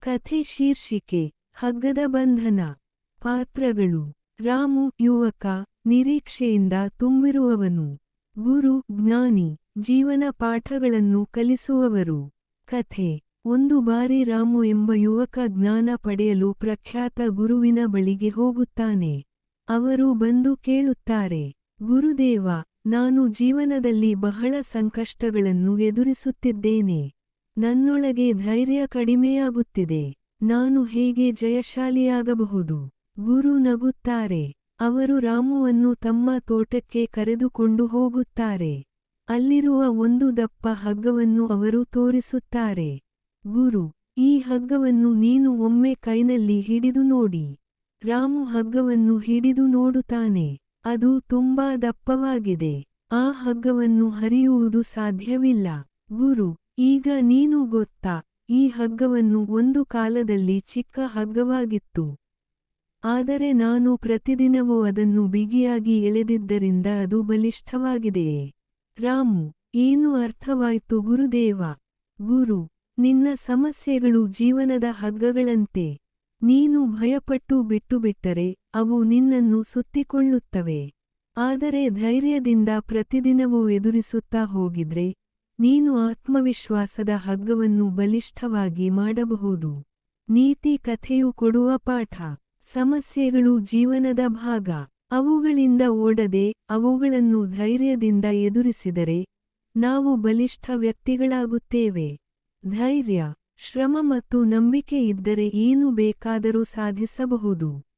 ಕಥೆ ಶೀರ್ಷಿಕೆ, ಹಗ್ಗದ ಬಂಧನ, ಪಾತ್ರಗಳು. ರಾಮು ಯುವಕ, ನಿರೀಕ್ಷೆಯಿಂದ ತುಂಬಿರುವವನು. ಗುರು, ಜ್ಞಾನಿ, ಜೀವನ ಪಾಠಗಳನ್ನು ಕಲಿಸುವವರು. ಕಥೆ, ಒಂದು ಬಾರಿ ರಾಮು ಎಂಬ ಯುವಕ ಜ್ಞಾನ ಪಡೆಯಲು ಪ್ರಖ್ಯಾತ ಗುರುವಿನ ಬಳಿಗೆ ಹೋಗುತ್ತಾನೆ. ಅವರು ಬಂದು ಕೇಳುತ್ತಾರೆ, ಗುರುದೇವ, ನಾನು ಜೀವನದಲ್ಲಿ ಬಹಳ ಸಂಕಷ್ಟಗಳನ್ನು ಎದುರಿಸುತ್ತಿದ್ದೇನೆ. ನನ್ನೊಳಗೆ ಧೈರ್ಯ ಕಡಿಮೆಯಾಗುತ್ತಿದೆ. ನಾನು ಹೇಗೆ ಜಯಶಾಲಿಯಾಗಬಹುದು? ಗುರು ನಗುತ್ತಾರೆ. ಅವರು ರಾಮುವನ್ನು ತಮ್ಮ ತೋಟಕ್ಕೆ ಕರೆದುಕೊಂಡು ಹೋಗುತ್ತಾರೆ. ಅಲ್ಲಿರುವ ಒಂದು ದಪ್ಪ ಹಗ್ಗವನ್ನು ಅವರು ತೋರಿಸುತ್ತಾರೆ. ಗುರು, ಈ ಹಗ್ಗವನ್ನು ನೀನು ಒಮ್ಮೆ ಕೈನಲ್ಲಿ ಹಿಡಿದು ನೋಡಿ. ರಾಮು ಹಗ್ಗವನ್ನು ಹಿಡಿದು ನೋಡುತ್ತಾನೆ. ಅದು ತುಂಬಾ ದಪ್ಪವಾಗಿದೆ. ಆ ಹಗ್ಗವನ್ನು ಹರಿಯುವುದು ಸಾಧ್ಯವಿಲ್ಲ. ಗುರು ಈಗ ನೀನು ಗೊತ್ತಾ, ಈ ಹಗ್ಗವನ್ನು ಒಂದು ಕಾಲದಲ್ಲಿ ಚಿಕ್ಕ ಹಗ್ಗವಾಗಿತ್ತು. ಆದರೆ ನಾನು ಪ್ರತಿದಿನವೂ ಅದನ್ನು ಬಿಗಿಯಾಗಿ ಎಳೆದಿದ್ದರಿಂದ ಅದು ಬಲಿಷ್ಠವಾಗಿದೆಯೇ? ರಾಮು, ಏನು ಅರ್ಥವಾಯ್ತು ಗುರುದೇವ? ಗುರು, ನಿನ್ನ ಸಮಸ್ಯೆಗಳು ಜೀವನದ ಹಗ್ಗಗಳಂತೆ. ನೀನು ಭಯಪಟ್ಟು ಬಿಟ್ಟುಬಿಟ್ಟರೆ ಅವು ನಿನ್ನನ್ನು ಸುತ್ತಿಕೊಳ್ಳುತ್ತವೆ. ಆದರೆ ಧೈರ್ಯದಿಂದ ಪ್ರತಿದಿನವೂ ಎದುರಿಸುತ್ತಾ ಹೋಗಿದ್ರೆ ನೀನು ಆತ್ಮವಿಶ್ವಾಸದ ಹಗ್ಗವನ್ನು ಬಲಿಷ್ಠವಾಗಿ ಮಾಡಬಹುದು. ನೀತಿ ಕಥೆಯು ಕೊಡುವ ಪಾಠ. ಸಮಸ್ಯೆಗಳು ಜೀವನದ ಭಾಗ. ಅವುಗಳಿಂದ ಓಡದೆ ಅವುಗಳನ್ನು ಧೈರ್ಯದಿಂದ ಎದುರಿಸಿದರೆ ನಾವು ಬಲಿಷ್ಠ ವ್ಯಕ್ತಿಗಳಾಗುತ್ತೇವೆ. ಧೈರ್ಯ, ಶ್ರಮ ಮತ್ತು ನಂಬಿಕೆ ಇದ್ದರೆ ಏನು ಬೇಕಾದರೂ ಸಾಧಿಸಬಹುದು.